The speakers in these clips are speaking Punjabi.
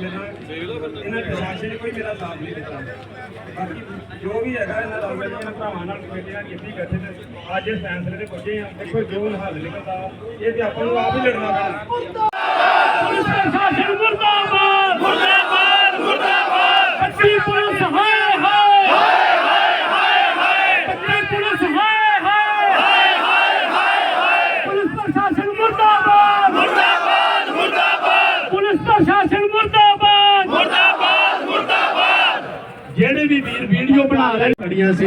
ਮੇਰਾ ਇਹਨਾਂ ਪ੍ਰਸ਼ਾਸਨ ਨੇ ਕੋਈ ਮੇਰਾ ਸਾਥ ਨਹੀਂ ਦਿੱਤਾ। ਬਾਕੀ ਜੋ ਵੀ ਹੈਗਾ ਇਹਨਾਂ ਦਾ ਇਹਨਾਂ ਭਰਾਵਾਂ ਨਾਲ ਕਮੇਟੀਆਂ ਕੀਤੀ ਗਠਿਤ ਅੱਜ ਇਸ ਫੈਸਲੇ ਤੇ ਪਹੁੰਚੇ ਆ। ਦੇਖੋ ਜੋ ਹੱਲ ਨਿਕਲਦਾ ਇਹ ਤੇ ਆਪਾਂ ਨੂੰ ਆਪ ਹੀ ਲੜਨਾ ਪੈਣਾ। ਪੁਲਿਸ ਪ੍ਰਸ਼ਾਸਨ ਮੁਰਦਾਬਾਦ! ਮੁਰਦਾਬਾਦ! ਮੁਰਦਾਬਾਦ! ਪੱਟੀ ਪੁਲਿਸ ਹਾਏ ਪ੍ਰਸ਼ਾਸਨ ਮੁਰਦਾਬਾਦ! ਮੁਰਦਾਬਾਦ ਮੁਰਦਾਬਾਦ! ਪੁਲਿਸ ਪ੍ਰਸ਼ਾਸਨ ਮੁਰਦਾਬਾਦ ਮੁਰਦਾਬਾਦ ਮੁਰਦਾਬਾਦ ਜਿਹੜੇ ਵੀ ਵੀਰ ਵੀਡੀਓ ਖੜੀਆਂ ਸੀ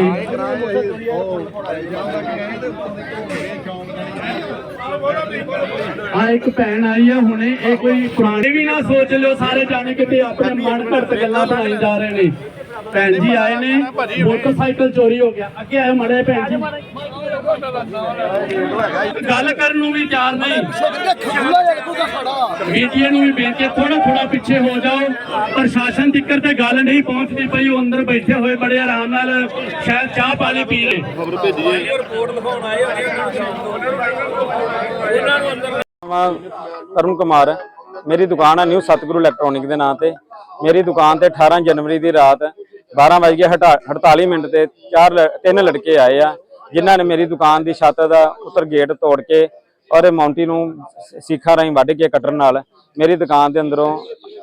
ਆ ਇੱਕ ਭੈਣ ਆਈ ਆ ਹੁਣੇ, ਇਹ ਕੋਈ ਪੁਰਾਣੇ ਵੀ ਨਾ ਸੋਚ ਲਿਓ, ਸਾਰੇ ਜਾਣੇ ਕਿਤੇ ਆਪਣੇ ਮਨ ਘੜਤ ਗੱਲਾਂ ਬਣਾਈ ਜਾ ਰਹੇ ਨੇ। ਭੈਣ ਜੀ ਆਏ ਨੇ। ਮੋਟਰਸਾਈਕਲ ਚੋਰੀ ਹੋ ਗਿਆ। ਅੱਗੇ ਆਏ ਮੜੇ ਭੈਣ ਜੀ। ਗੱਲ ਕਰਨ ਨੂੰ ਵੀ ਤਿਆਰ ਨਹੀਂ। ਮੀਡੀਆ ਨੂੰ ਵੀ ਬੇਨਤੀ ਥੋੜਾ ਥੋੜਾ ਪਿੱਛੇ ਹੋ ਜਾਓ। ਪ੍ਰਸ਼ਾਸਨ ਤੱਕਰ ਤੇ ਗੱਲ ਨਹੀਂ ਪਹੁੰਚਦੀ ਪਈ। ਉਹ ਅੰਦਰ ਬੈਠੇ ਹੋਏ ਬੜੇ ਆਰਾਮ ਨਾਲ ਸ਼ਾਇਦ ਚਾਹ ਪਾਣੀ ਪੀ ਰਹੇ ਨਾਮ ਤਰੁਣ ਕੁਮਾਰ, ਮੇਰੀ ਦੁਕਾਨ ਹੈ ਨਿਊ ਸਤਗੁਰੂ ਇਲੈਕਟ੍ਰੋਨਿਕ ਦੇ ਨਾਂ ਤੇ। ਮੇਰੀ ਦੁਕਾਨ ਤੇ 18 ਜਨਵਰੀ ਦੀ ਰਾਤ 12:48 ਮਿੰਟ ਤੇ ਚਾਰ ਲ- ਤਿੰਨ ਲੜਕੇ ਆਏ ਆ, ਜਿਨ੍ਹਾਂ ਨੇ ਮੇਰੀ ਦੁਕਾਨ ਦੀ ਛੱਤ ਦਾ ਉੱਤਰ ਗੇਟ ਤੋੜ ਕੇ ਔਰ ਇਹ ਨੂੰ ਸੀਖਾਂ ਰਾਹੀਂ ਵੱਢ ਕੇ ਕੱਟਣ ਨਾਲ ਮੇਰੀ ਦੁਕਾਨ ਦੇ ਅੰਦਰੋਂ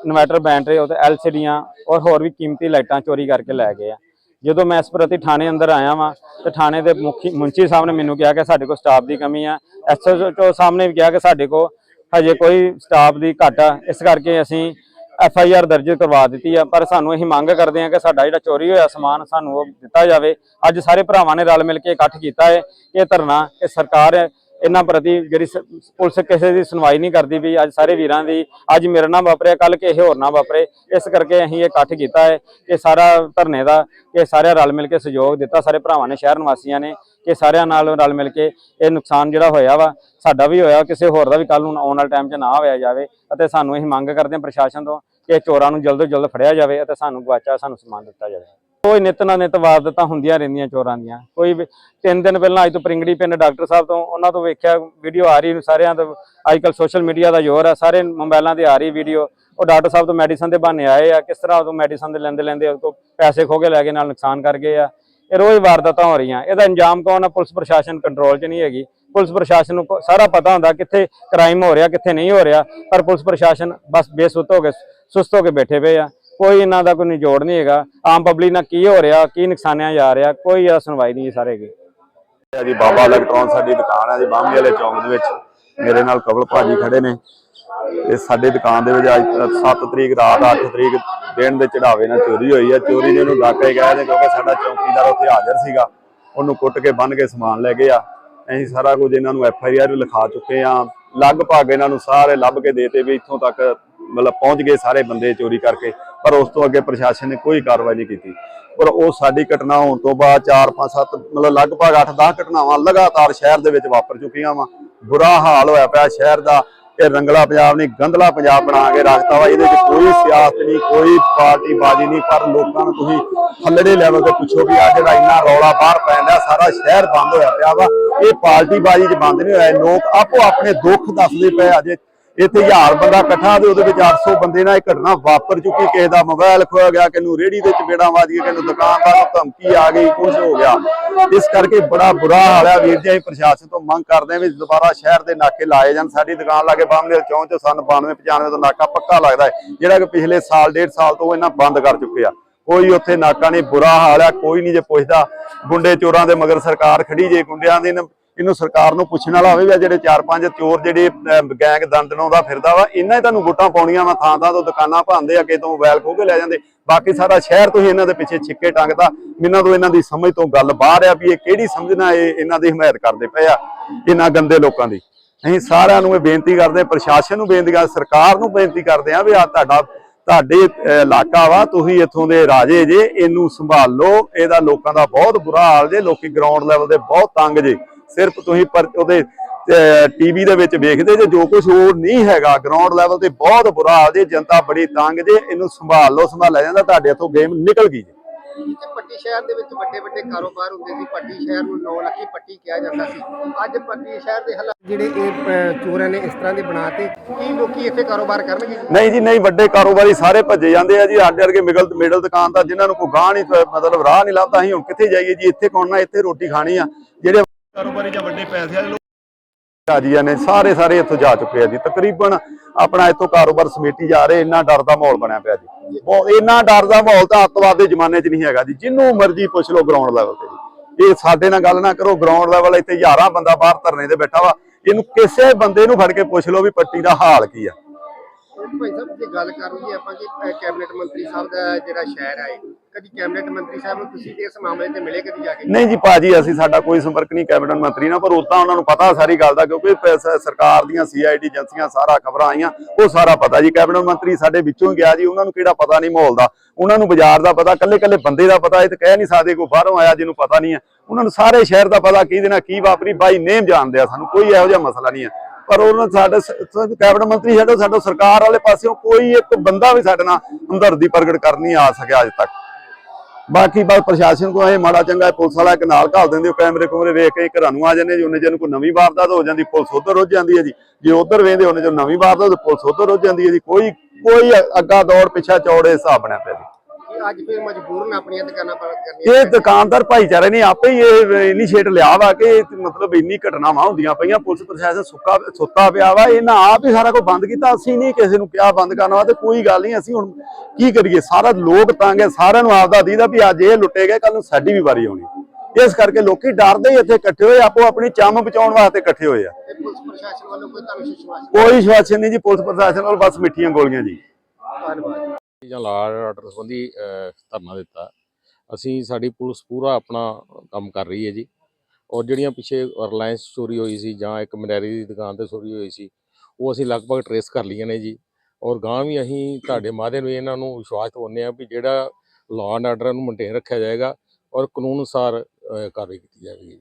ਇਨਵਰਟਰ ਬੈਟਰੀ ਉਹ ਤੇ ਐਲਸੀਡੀਆਂ ਔਰ ਹੋਰ ਵੀ ਕੀਮਤੀ ਲਾਈਟਾਂ ਚੋਰੀ ਕਰਕੇ ਲੈ ਗਏ ਆ। ਜਦੋਂ ਮੈਂ ਇਸ ਪ੍ਰਤੀ ਥਾਣੇ ਅੰਦਰ ਆਇਆ ਵਾਂ, ਤੇ ਥਾਣੇ ਦੇ ਮੁਖੀ ਮੁੰਚੀ ਸਾਹਿਬ ਨੇ ਮੈਨੂੰ ਕਿਹਾ ਕਿ ਸਾਡੇ ਕੋਲ ਸਟਾਫ ਦੀ ਕਮੀ ਆ। ਐਸਐਚਓ ਸਾਹਿਬ ਨੇ ਵੀ ਕਿਹਾ ਕਿ ਸਾਡੇ ਕੋਲ ਹਜੇ ਕੋਈ ਸਟਾਫ ਦੀ ਘਾਟ ਆ ਇਸ ਕਰਕੇ ਅਸੀਂ ਐਫ ਆਈ ਆਰ ਦਰਜ ਕਰਵਾ ਦਿੱਤੀ ਆ, ਪਰ ਸਾਨੂੰ ਅਸੀਂ ਮੰਗ ਕਰਦੇ ਹਾਂ ਕਿ ਸਾਡਾ ਜਿਹੜਾ ਚੋਰੀ ਹੋਇਆ ਸਮਾਨ ਸਾਨੂੰ ਉਹ ਦਿੱਤਾ ਜਾਵੇ। ਅੱਜ ਸਾਰੇ ਭਰਾਵਾਂ ਨੇ ਰਲ ਮਿਲ ਕੇ ਇਕੱਠ ਕੀਤਾ ਹੈ ਇਹ ਧਰਨਾ, ਇਹ ਸਰਕਾਰ ਇਹਨਾਂ ਪ੍ਰਤੀ ਜਿਹੜੀ ਸ- ਪੁਲਿਸ ਕਿਸੇ ਦੀ ਸੁਣਵਾਈ ਨਹੀਂ ਕਰਦੀ ਵੀ ਅੱਜ ਸਾਰੇ ਵੀਰਾਂ ਦੀ, ਅੱਜ ਮੇਰੇ ਨਾਲ ਵਾਪਰਿਆ ਕੱਲ ਇਹ ਹੋਰ ਨਾਲ ਵਾਪਰੇ। ਇਸ ਕਰਕੇ ਅਸੀਂ ਇਹ ਇਕੱਠ ਕੀਤਾ ਹੈ ਕਿ ਸਾਰਾ ਧਰਨੇ ਦਾ ਕਿ ਸਾਰਿਆਂ ਰਲ ਮਿਲ ਕੇ ਸਹਿਯੋਗ ਦਿੱਤਾ। ਸਾਰੇ ਭਰਾਵਾਂ ਨੇ, ਸ਼ਹਿਰ ਨਿਵਾਸੀਆਂ ਨੇ ਕਿ ਸਾਰਿਆਂ ਨਾਲ ਰਲ ਮਿਲ ਕੇ ਇਹ ਨੁਕਸਾਨ ਜਿਹੜਾ ਹੋਇਆ ਵਾ, ਸਾਡਾ ਵੀ ਹੋਇਆ। ਕਿਸੇ ਹੋਰ ਦਾ ਵੀ ਕੱਲ ਨੂੰ ਆਉਣ ਵਾਲੇ ਟਾਈਮ 'ਚ ਨਾ ਹੋਇਆ ਜਾਵੇ। ਅਤੇ ਸਾਨੂੰ ਅਸੀਂ ਮੰਗ ਕਰਦੇ ਹਾਂ ਪ੍ਰਸ਼ਾਸਨ ਤੋਂ ਕਿ ਚੋਰਾਂ ਨੂੰ ਜਲਦ ਤੋਂ ਜਲਦ ਫੜਿਆ ਜਾਵੇ ਅਤੇ ਸਾਨੂੰ ਗਵਾਚਾ ਸਾਨੂੰ ਸਮਾਨ ਦਿੱਤਾ ਜਾਵੇ। ਕੋਈ ਨਿਤ ਨਾ ਨਿਤ ਵਾਰਦਾਤਾਂ ਹੁੰਦੀਆਂ ਰਹਿੰਦੀਆਂ ਚੋਰਾਂ ਦੀਆਂ। ਕੋਈ ਵੀ- ਤਿੰਨ ਦਿਨ ਪਹਿਲਾਂ ਅੱਜ ਤੋਂ ਪ੍ਰਿੰਗੜੀ ਪਿੰਡ ਡਾਕਟਰ ਸਾਹਿਬ ਤੋਂ ਉਹਨਾਂ ਤੋਂ ਵੇਖਿਆ, ਵੀਡੀਓ ਆ ਰਹੀ ਸਾਰਿਆਂ ਤੋਂ। ਅੱਜ ਕੱਲ ਸੋਸ਼ਲ ਮੀਡੀਆ ਦਾ ਜ਼ੋਰ ਹੈ ਸਾਰੇ ਮੋਬਾਈਲਾਂ ਤੇ ਆ ਰਹੀ ਵੀਡੀਓ। ਉਹ ਡਾਕਟਰ ਸਾਹਿਬ ਤੋਂ ਮੈਡੀਸਨ ਦੇ ਬਹਾਨੇ ਆਏ ਆ, ਕਿਸ ਤਰ੍ਹਾਂ ਉਹ ਮੈਡੀਸਨ ਦੇ ਲੈਂਦੇ ਲੈਂਦੇ ਉਹ ਤੋਂ ਪੈਸੇ ਖੋ ਕੇ ਲੈ ਕੇ ਨਾਲ ਨੁਕਸਾਨ ਕਰ ਗਏ ਆ। ਇਹ ਰੋਜ਼ ਵਾਰਦਾਤਾਂ ਹੋ ਰਹੀਆਂ। ਇਹਦਾ ਇੰਜਾਮ ਕੌਣ ਆ? ਪੁਲਿਸ ਪ੍ਰਸ਼ਾਸਨ ਕੰਟਰੋਲ 'ਚ ਨਹੀਂ ਹੈਗੀ। ਪੁਲਿਸ ਪ੍ਰਸ਼ਾਸਨ ਨੂੰ ਸਾਰਾ ਪਤਾ ਹੁੰਦਾ ਕਿੱਥੇ ਕ੍ਰਾਈਮ ਹੋ ਰਿਹਾ, ਕਿੱਥੇ ਨਹੀਂ ਹੋ ਰਿਹਾ, ਪਰ ਪੁਲਿਸ ਪ੍ਰਸ਼ਾਸਨ ਬਸ ਬੇਸੁੱਤ ਹੋ ਕੇ ਸੁਸਤ ਹੋ ਕੇ ਬੈਠੇ ਪਏ ਆ। ਕੋਈ ਇਹਨਾਂ ਦਾ ਕੋਈ ਨਿਜੋੜ ਨਹੀਂ ਹੈਗਾ। ਆਮ ਪਬਲਿਕ ਨਾਲ ਕੀ ਹੋ ਰਿਹਾ, ਕੀ ਨੁਕਸਾਨਿਆ ਜਾ ਰਿਹਾ, ਕੋਈ ਇਹਦਾ ਸੁਣਵਾਈ ਨਹੀਂ ਸਾਰੇ ਕੀ ਜੀ ਬਾਬਾ ਇਲੈਕਟ੍ਰੋਨ ਸਾਡੀ ਦੁਕਾਨ ਹੈ ਜੀ ਬਾਹਮੀ ਵਾਲੇ ਚੌਂਕ ਦੇ ਵਿੱਚ। ਮੇਰੇ ਨਾਲ ਕਵਲ ਭਾਜੀ ਖੜੇ ਨੇ। ਤੇ ਸਾਡੀ ਦੁਕਾਨ ਦੇ ਵਿੱਚ ਅੱਜ 7 ਤਰੀਕ, ਰਾਤ 8 ਤਰੀਕ ਦਿਨ ਦੇ ਚੜਾਵੇ ਨਾਲ ਚੋਰੀ ਹੋਈ ਹੈ ਚੋਰੀ ਨੇ ਉਹਨੂੰ ਡਾਕੇ ਗਏ ਨੇ ਕਿਉਂਕਿ ਸਾਡਾ ਚੌਕੀਦਾਰ ਉੱਥੇ ਹਾਜ਼ਰ ਸੀਗਾ। ਉਹਨੂੰ ਕੁੱਟ ਕੇ ਬੰਨ ਕੇ ਸਮਾਨ ਲੈ ਗਏ ਆ। ਅਸੀਂ ਸਾਰਾ ਕੁਝ ਇਹਨਾਂ ਨੂੰ ਐਫ ਆਈ ਆਰ ਲਿਖਾ ਚੁੱਕੇ ਆ ਲਗਭਗ ਇਹਨਾਂ ਨੂੰ ਸਾਰੇ ਲੱਭ ਕੇ ਦੇਤੇ ਵੀ ਇੱਥੋਂ ਤੱਕ ਮਤਲਬ ਪਹੁੰਚ ਗਏ ਸਾਰੇ ਬੰਦੇ ਚੋਰੀ ਕਰਕੇ, ਪਰ ਉਸ ਤੋਂ ਅੱਗੇ ਪ੍ਰਸ਼ਾਸਨ ਨੇ ਕੋਈ ਕਾਰਵਾਈ ਨਹੀਂ ਕੀਤੀ। ਪਰ ਉਹ ਸਾਡੀ ਘਟਨਾ ਹੋਣ ਤੋਂ ਬਾਅਦ 4 5 7 ਮਤਲਬ ਲਗਭਗ 8 10 ਘਟਨਾਵਾਂ ਲਗਾਤਾਰ ਸ਼ਹਿਰ ਦੇ ਵਿੱਚ ਵਾਪਰ ਚੁੱਕੀਆਂ ਵਾ। ਬੁਰਾ ਹਾਲ ਹੋਇਆ ਪਿਆ ਸ਼ਹਿਰ ਦਾ। ਇਹ ਰੰਗਲਾ ਪੰਜਾਬ ਨਹੀਂ ਗੰਦਲਾ ਪੰਜਾਬ ਬਣਾ ਕੇ ਰੱਖਤਾ ਵਾ। ਇਹਦੇ ਵਿੱਚ ਕੋਈ ਸਿਆਸਤ ਨਹੀਂ, ਕੋਈ ਪਾਰਟੀ ਬਾਜੀ ਨਹੀਂ, ਪਰ ਲੋਕਾਂ ਨੂੰ ਤੁਸੀਂ ਥੱਲੜੇ ਲੈਵਲ ਤੇ ਪੁੱਛੋ ਵੀ ਆ ਜਿਹੜਾ ਇੰਨਾ ਰੌਲਾ ਬਾਹਰ ਪੈਂਦਾ ਸਾਰਾ ਸ਼ਹਿਰ ਬੰਦ ਹੋਇਆ ਪਿਆ ਵਾ। ਇਹ ਪਾਰਟੀ ਬਾਜੀ 'ਚ ਬੰਦ ਨਹੀਂ ਹੋਇਆ। ਲੋਕ ਆਪੋ ਆਪਣੇ ਦੁੱਖ ਦੱਸਦੇ ਪਏ ਅਜੇ ਇੱਥੇ ਹਜ਼ਾਰ ਬੰਦਾ ਇਕੱਠਾ ਤੇ ਉਹਦੇ ਵਿੱਚ 800 ਬੰਦੇ ਨਾਲ ਇਹ ਘਟਨਾ ਵਾਪਰ ਚੁੱਕੀ ਕਿਸੇ ਦਾ ਮੋਬਾਈਲ ਖੋਇਆ ਗਿਆ ਕਿਸੇ ਨੂੰ ਰੇੜੀ ਦੇ ਚਪੇੜਾਂ ਵੱਜ ਗਈਆਂ ਕਿਸੇ ਨੂੰ ਦੁਕਾਨਦਾਰ ਨੂੰ ਧਮਕੀ ਆ ਗਈ ਕੁਝ ਹੋ ਗਿਆ। ਇਸ ਕਰਕੇ ਬੜਾ ਬੁਰਾ ਹਾਲ ਹੈ। ਵੀਰ ਜੀ ਪ੍ਰਸ਼ਾਸਨ ਤੋਂ ਮੰਗ ਕਰਦੇ ਹਾਂ ਵੀ ਦੁਬਾਰਾ ਸ਼ਹਿਰ ਦੇ ਨਾਕੇ ਲਾਏ ਜਾਣ। ਸਾਡੀ ਦੁਕਾਨ ਲਾਗੇ ਬਾਹਮਣੇ ਚੌਂਕ ਚ ਸਨ 92 95 ਤੋਂ ਨਾਕਾ ਪੱਕਾ ਲੱਗਦਾ ਹੈ ਜਿਹੜਾ ਕਿ ਪਿਛਲੇ ਸਾਲ ਡੇਢ ਸਾਲ ਤੋਂ ਇਹਨਾਂ ਬੰਦ ਕਰ ਚੁੱਕੇ ਆ। ਕੋਈ ਉੱਥੇ ਨਾਕਾ ਨਹੀਂ ਬੁਰਾ ਹਾਲ ਹੈ। ਕੋਈ ਨਹੀਂ ਜੇ ਪੁੱਛਦਾ। ਗੁੰਡੇ ਚੋਰਾਂ ਦੇ ਮਗਰ ਸਰਕਾਰ ਖੜੀ ਜੇ ਗੁੰਡਿਆਂ ਦੀ ਇਹਨੂੰ ਸਰਕਾਰ ਨੂੰ ਪੁੱਛਣ ਵਾਲਾ ਹੋਵੇ ਵੀ ਜਿਹੜੇ ਚਾਰ ਪੰਜ ਚੋਰ ਜਿਹੜੇ ਗੈਂਗ ਦੰਦ ਲਾਉਂਦਾ ਫਿਰਦਾ ਵਾ, ਇਹਨਾਂ ਹੀ ਤੁਹਾਨੂੰ ਵੋਟਾਂ ਪਾਉਣੀਆਂ ਵਾ, ਥਾਂ ਥਾਂ ਤੋਂ ਦੁਕਾਨਾਂ ਭਾਂਦੇ ਆ ਕਿਤੋਂ ਮੋਬਾਈਲ ਖੋਹ ਕੇ ਲੈ ਜਾਂਦੇ। ਬਾਕੀ ਸਾਰਾ ਸ਼ਹਿਰ ਤੁਸੀਂ ਇਹਨਾਂ ਦੇ ਪਿੱਛੇ ਛਿੱਕੇ ਟੰਗਦਾ, ਇਹਨਾਂ ਤੋਂ ਇਹਨਾਂ ਦੀ ਸਮਝ ਤੋਂ ਗੱਲ ਬਾਹਰ ਆ ਵੀ ਇਹ ਕਿਹੜੀ ਸਮਝਣਾ ਇਹ ਇਹਨਾਂ ਦੀ ਹਮਾਇਤ ਕਰਦੇ ਪਏ ਆ, ਇਹਨਾਂ ਗੰਦੇ ਲੋਕਾਂ ਦੀ। ਅਸੀਂ ਸਾਰਿਆਂ ਨੂੰ ਇਹ ਬੇਨਤੀ ਕਰਦੇ, ਪ੍ਰਸ਼ਾਸਨ ਨੂੰ ਬੇਨਤੀ ਕਰਦੇ, ਸਰਕਾਰ ਨੂੰ ਬੇਨਤੀ ਕਰਦੇ ਆ ਵੀ ਆ ਤੁਹਾਡਾ, ਤੁਹਾਡੇ ਇਲਾਕਾ ਵਾ, ਤੁਸੀਂ ਇੱਥੋਂ ਦੇ ਰਾਜੇ ਜੇ, ਇਹਨੂੰ ਸੰਭਾਲ ਲਓ ਇਹਦਾ ਲੋਕਾਂ ਦਾ ਬਹੁਤ ਬੁਰਾ ਹਾਲ ਜੇ, ਲੋਕੀ ਗਰਾਊਂਡ ਲੈਵਲ ਦੇ ਬਹੁਤ ਤੰਗ ਜੇ। ਸਿਰਫ ਤੁਸੀਂ ਪਰ ਉਹਦੇ ਟੀਵੀ ਦੇ ਵਿੱਚ ਵੇਖਦੇ ਜੇ ਜੋ ਕੁਝ ਹੋਰ ਨਹੀਂ ਹੈਗਾ ਗਰਾਊਂਡ ਲੈਵਲ ਤੇ ਬਹੁਤ ਬੁਰਾ ਹਾਲ ਜੇ ਜਨਤਾ ਬੜੀ ਤੰਗ ਜੇ ਇਹਨੂੰ ਸੰਭਾਲ ਲਓ ਸੰਭਾਲਿਆ ਜਾਂਦਾ ਤੁਹਾਡੇ ਹੱਥੋਂ ਗੇਮ ਨਿਕਲ ਗਈ ਜੇ। ਜਿੱਥੇ ਪੱਟੀ ਸ਼ਹਿਰ ਦੇ ਵਿੱਚ ਵੱਡੇ ਵੱਡੇ ਕਾਰੋਬਾਰ ਹੁੰਦੇ ਸੀ ਪੱਟੀ ਸ਼ਹਿਰ ਨੂੰ ਨੌ ਲੱਖੀ ਪੱਟੀ ਕਿਹਾ ਜਾਂਦਾ ਸੀ। ਅੱਜ ਪੱਟੀ ਸ਼ਹਿਰ ਦੇ ਹਾਲਾਤ ਜਿਹੜੇ ਇਹ ਚੋਰਾਂ ਨੇ ਇਸ ਤਰ੍ਹਾਂ ਦੇ ਬਣਾਤੇ ਕੀ ਲੋਕੀ ਇੱਥੇ ਕਾਰੋਬਾਰ ਕਰਨਗੇ? ਨਹੀਂ ਜੀ ਨਹੀਂ ਵੱਡੇ ਕਾਰੋਬਾਰੀ ਸਾਰੇ ਭੱਜੇ ਜਾਂਦੇ ਆ ਜੀ ਸਾਡੇ ਵਰਗੇ ਮਿਡਲ ਮਿਡਲ ਦੁਕਾਨਦਾਰ ਜਿਨ੍ਹਾਂ ਨੂੰ ਕੋਈ ਗਾਹ ਨਹੀਂ ਮਤਲਬ ਰਾਹ ਨਹੀਂ ਲੱਭਦਾ ਅਸੀਂ ਹੁਣ ਕਿੱਥੇ ਜਾਈਏ ਜੀ ਇੱਥੇ ਕੌਣ ਨਾ ਇੱਥੇ ਰੋਟੀ ਖਾਣੀ ਆ ਜਿਹੜੇ ਕਾਰੋਬਾਰੀ ਜਾਂ ਵੱਡੇ ਪੈਸੇ ਵਾਲੇ ਲੋਕ ਨੇ ਸਾਰੇ ਸਾਰੇ ਇੱਥੋਂ ਜਾ ਚੁੱਕੇ ਆ ਜੀ। ਤਕਰੀਬਨ ਆਪਣਾ ਇੱਥੋਂ ਕਾਰੋਬਾਰ ਸਮੇਟੀ ਜਾ ਰਹੇ, ਇੰਨਾ ਡਰ ਦਾ ਮਾਹੌਲ ਬਣਿਆ ਪਿਆ ਜੀ। ਬਹੁਤ ਇੰਨਾ ਡਰ ਦਾ ਮਾਹੌਲ ਤਾਂ ਅੱਤਵਾਦ ਦੇ ਜ਼ਮਾਨੇ 'ਚ ਨਹੀਂ ਹੈਗਾ ਜੀ। ਜਿੰਨੂੰ ਮਰਜ਼ੀ ਪੁੱਛ ਲਓ ਗਰਾਊਂਡ ਲੈਵਲ ਤੇ ਜੀ। ਇਹ ਸਾਡੇ ਨਾਲ ਗੱਲ ਨਾ ਕਰੋ ਗਰਾਊਂਡ ਲੈਵਲ ਇੱਥੇ ਹਜ਼ਾਰਾਂ ਬੰਦਾ ਬਾਹਰ ਧਰਨੇ ਤੇ ਬੈਠਾ ਵਾ। ਇਹਨੂੰ ਕਿਸੇ ਬੰਦੇ ਨੂੰ ਫੜ ਕੇ ਪੁੱਛ ਲਓ ਵੀ ਪੱਟੀ ਦਾ ਹਾਲ ਕੀ ਆ। ਭਾਈ ਸਾਹਿਬ, ਜੇ ਗੱਲ ਕਰ ਲਈਏ ਆਪਾਂ ਕਿ ਕੈਬਨਿਟ ਮੰਤਰੀ ਸਾਹਿਬ ਦਾ ਜਿਹੜਾ ਸ਼ਹਿਰ ਆਏ ਕਦੀ ਕੈਬਨਿਟ ਮੰਤਰੀ ਸਾਹਿਬ ਨੂੰ ਤੁਸੀਂ ਇਸ ਮਾਮਲੇ ਤੇ ਮਿਲੇ ਕਦੀ ਜਾ ਕੇ? ਨਹੀਂ ਜੀ ਭਾਜੀ, ਅਸੀਂ ਸਾਡਾ ਕੋਈ ਸੰਪਰਕ ਨਹੀਂ ਕੈਬਨਿਟ ਮੰਤਰੀ ਨਾਲ, ਪਰ ਉਦਾਂ ਉਹਨਾਂ ਨੂੰ ਪਤਾ ਸਾਰੀ ਗੱਲ ਦਾ, ਕਿਉਂਕਿ ਸਰਕਾਰ ਦੀਆਂ ਸੀਆਈਡੀ ਏਜੰਸੀਆਂ ਸਾਰਾ ਖਬਰਾਂ ਆਈਆਂ, ਉਹ ਸਾਰਾ ਪਤਾ ਜੀ। ਕੈਬਨਿਟ ਮੰਤਰੀ ਸਾਡੇ ਵਿੱਚੋਂ ਗਿਆ ਜੀ, ਉਹਨਾਂ ਨੂੰ ਕਿਹੜਾ ਪਤਾ ਨਹੀਂ ਮਾਹੌਲ ਦਾ। ਉਹਨਾਂ ਨੂੰ ਬਾਜ਼ਾਰ ਦਾ ਪਤਾ ਕੱਲੇ ਕੱਲੇ ਬੰਦੇ ਦਾ ਪਤਾ, ਇਹ ਤਾਂ ਕਹਿ ਨਹੀਂ ਸਕਦੇ ਕੋਈ ਬਾਹਰੋਂ ਆਇਆ ਜਿਹਨੂੰ ਪਤਾ ਨਹੀਂ ਹੈ। ਉਹਨਾਂ ਨੂੰ ਸਾਰੇ ਸ਼ਹਿਰ ਦਾ ਪਤਾ, ਕੀ ਦੇਣਾ ਕੀ ਵਾਪਰੀ, ਬਾਈ ਨੇਮ ਜਾਣਦੇ ਆ ਸਾਨੂੰ, ਕੋਈ ਇਹੋ ਜਿਹਾ ਮਸਲਾ ਨਹੀਂ ਹੈ। ਪਰ ਉਹਨਾਂ ਸਾਡੇ ਕੈਬਨਿਟ ਮੰਤਰੀ ਛੱਡੋ ਸਾਡਾ ਸਰਕਾਰ ਵਾਲੇ ਪਾਸਿਓਂ ਕੋਈ ਇੱਕ ਬੰਦਾ ਵੀ ਸਾਡੇ ਨਾਲ ਹਮਦਰਦੀ ਪ੍ਰਗਟ ਕਰਨੀ ਆ ਸਕਿਆ ਅਜੇ ਤੱਕ। ਬਾਕੀ ਬਸ ਪ੍ਰਸ਼ਾਸਨ ਕੋ ਇਹ ਮਾੜਾ ਚੰਗਾ ਪੁਲਿਸ ਵਾਲਾ ਇੱਕ ਨਾਲ ਘਾਲ ਦਿੰਦੇ ਉਹ ਕੈਮਰੇ ਕੁਮਰੇ ਵੇਖ ਕੇ ਘਰਾਂ ਨੂੰ ਆ ਜਾਂਦੇ ਜੀ, ਉਹਨੇ ਜਿਹਨੂੰ ਕੋਈ ਨਵੀਂ ਵਾਰਦਾਤ ਹੋ ਜਾਂਦੀ, ਪੁਲਿਸ ਉਧਰ ਰੁੱਝ ਜਾਂਦੀ ਹੈ ਜੀ। ਜੇ ਉਧਰ ਵੇਂਦੇ ਉਹਨੇ ਜੋ ਨਵੀਂ ਵਾਰਦਾਤ ਪੁਲਿਸ ਉਧਰ ਰੁੱਝ ਜਾਂਦੀ ਹੈ ਜੀ। ਕੋਈ ਕੋਈ ਅੱਗਾ ਦੌੜ ਪਿੱਛਾ ਚੌੜੇ ਹਿਸਾਬ ਬਣਿਆ ਪਿਆ ਜੀ। ਅੱਜ ਫਿਰ ਮਜਬੂਰਨ ਆਪਣੀਆਂ ਦੁਕਾਨਾਂ ਬੰਦ ਕਰਨੀਆਂ ਇਹ ਦੁਕਾਨਦਾਰ ਭਾਈਚਾਰੇ ਨੇ ਆਪੇ ਹੀ ਇਹ ਇਨੀਸ਼ੀਏਟ ਲਿਆ ਵਾ ਕਿ ਮਤਲਬ ਇੰਨੀ ਘਟਨਾਵਾਂ ਹੁੰਦੀਆਂ ਪਈਆਂ ਪੁਲਿਸ ਪ੍ਰਸ਼ਾਸਨ ਸੁੱਕਾ ਸੁੱਤਾ ਪਿਆ ਵਾ ਇਹਨਾਂ ਆਪ ਹੀ ਸਾਰਾ ਕੁਝ ਬੰਦ ਕੀਤਾ ਅਸੀਂ ਨਹੀਂ ਕਿਸੇ ਨੂੰ ਕਿਹਾ ਬੰਦ ਕਰਨਾ ਵਾ ਤੇ ਕੋਈ ਗੱਲ ਨਹੀਂ ਅਸੀਂ ਹੁਣ ਕੀ ਕਰੀਏ? ਸਾਰਾ ਲੋਕ ਤੰਗ ਹੈ ਸਾਰਿਆਂ ਨੂੰ ਆਪਦਾ ਦੀਦਾ ਵੀ ਅੱਜ ਇਹ ਲੁੱਟੇ ਗਏ ਕੱਲ ਨੂੰ ਸਾਡੀ ਵੀ ਵਾਰੀ ਆਉਣੀ। ਇਸ ਕਰਕੇ ਲੋਕੀ ਡਰਦੇ ਹੀ ਇੱਥੇ ਇਕੱਠੇ ਹੋਏ ਆਪੋ ਆਪਣੀ ਚੰਮ ਬਚਾਉਣ ਵਾਸਤੇ ਇਕੱਠੇ ਹੋਏ ਆ। ਪੁਲਿਸ ਪ੍ਰਸ਼ਾਸਨ ਵੱਲੋਂ ਕੋਈ ਤੁਹਾਨੂੰ ਵਿਸ਼ਵਾਸ ਕੋਈ ਸ਼ਵਾਸਨ ਨਹੀਂ ਜੀ ਪੁਲਿਸ ਪ੍ਰਸ਼ਾਸਨ ਨਾਲ ਬਸ ਮਿੱਠੀਆਂ ਗੋਲੀਆਂ ਜੀ। ਧੰਨਵਾਦ। ਜਾਂ ਲਾਅ ਆਰਡਰ ਸੰਬੰਧੀ ਧਰਨਾ ਦਿੱਤਾ। ਅਸੀਂ, ਸਾਡੀ ਪੁਲਿਸ ਪੂਰਾ ਆਪਣਾ ਕੰਮ ਕਰ ਰਹੀ ਹੈ ਜੀ। ਔਰ ਜਿਹੜੀਆਂ ਪਿੱਛੇ ਰਿਲਾਇੰਸ ਚੋਰੀ ਹੋਈ ਸੀ ਜਾਂ ਇੱਕ ਮਨੈਰੀ ਦੀ ਦੁਕਾਨ ਤੇ ਚੋਰੀ ਹੋਈ ਸੀ, ਉਹ ਅਸੀਂ ਲਗਭਗ ਟਰੇਸ ਕਰ ਲਈਆਂ ਨੇ ਜੀ। ਔਰ ਗਾਂ ਵੀ ਅਸੀਂ ਤੁਹਾਡੇ ਮਾਧਿਅਮ ਨੂੰ ਇਹਨਾਂ ਨੂੰ ਵਿਸ਼ਵਾਸ ਦਿਵਾਉਂਦੇ ਹਾਂ ਵੀ ਜਿਹੜਾ ਲਾਅ ਐਂਡ ਆਰਡਰ ਨੂੰ ਮੇਨਟੇਨ ਰੱਖਿਆ ਜਾਏਗਾ ਔਰ ਕਾਨੂੰਨ ਅਨੁਸਾਰ ਕਾਰਵਾਈ ਕੀਤੀ ਜਾਵੇਗੀ।